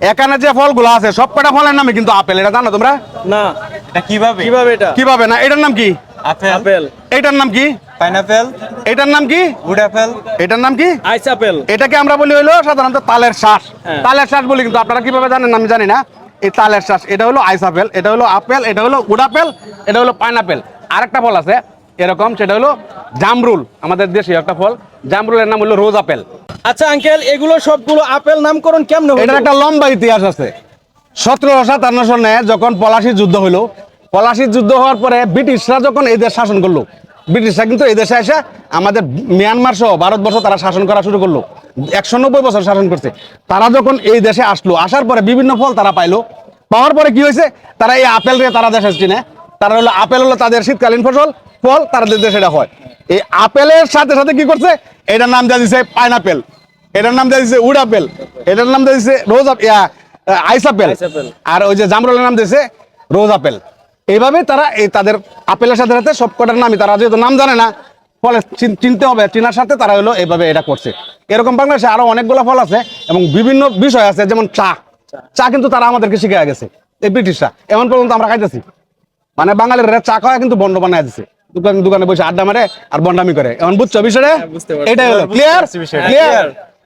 এখানে যে ফলগুলো আছে সব কটা ফলের নামে কিন্তু আপেল। এটা জানো তোমরা? না। এটা কীভাবে? কীভাবে এটা? কীভাবে না? এটার নাম কি? আপেল। আপেল। এটার নাম কি? পাইনাপেল। এটার নাম কি? Wood apple. এটার নাম কি? Ice apple. এটাকে আমরা বলি হলো সাধারণত তালের শ্বাস হ্যাঁ। তালের শ্বাস বলি কিন্তু আপনারা কীভাবে জানেন আমি জানি না। এই তালের শ্বাস এটা হলো আইস আপেল এটা হলো আপেল এটা হলো গুড আপেল এটা হলো পাইনাপেল। আরেকটা ফল আছে এরকম সেটা হলো জামরুল। আমাদের দেশে একটা ফল জামরুলের নাম হলো রোজ আপেল। আচ্ছা আঙ্কেল, এগুলো সবগুলো আপেল নামকরণ কেমন এটার একটা লম্বা ইতিহাস আছে। সতেরোশো সাতান্ন সনে যখন পলাশির যুদ্ধ হলো পলাশির যুদ্ধ হওয়ার পরে ব্রিটিশরা যখন এই দেশ শাসন করল, ব্রিটিশরা কিন্তু এই দেশে এসে আমাদের মিয়ানমার সহ ভারতবর্ষ তারা শাসন করা শুরু করল। একশো নব্বই বছর শাসন করছে। তারা যখন এই দেশে আসলো, আসার পরে বিভিন্ন ফল তারা পাইলো। পাওয়ার পরে কি হয়েছে? তারা এই আপেল রে তারা দেশে চিনে তারা হলো, আপেল হলো তাদের শীতকালীন ফসল, ফল তাদের দেশে এটা হয়। এই আপেলের সাথে সাথে কি করছে? এটার নাম দেওয়া দিচ্ছে পাইনাপেল এটার নাম দেওয়া দিচ্ছে উড আপেল। এটার নাম দেওয়া দিচ্ছে রোজ আইস আপেল। আইস আপেল। আর ওই যে জামরুলের নাম দিয়েছে রোজ আপেল। এইভাবে তারা এই তাদের আপেলের সাথে সাথে সব কটার নামই। তারা যেহেতু নাম জানে না ফলে চিনতে হবে চিনার সাথে তারা হলো এইভাবে এটা করছে। এরকম বাংলাদেশে আরও অনেকগুলো ফল আছে এবং বিভিন্ন বিষয় আছে যেমন চা। চা কিন্তু তারা আমাদেরকে শিখে গেছে এই ব্রিটিশরা। এমন পর্যন্ত আমরা খাইতেছি। মানে বাঙালিরা চা খাওয়া কিন্তু বন্ড বানায় দিছে। দোকান দোকানে বসে আড্ডা মারে আর বন্ডামি করে। এমন বুঝছ বিষয়টা? বুঝতে এটাই হলো। Clear. Clear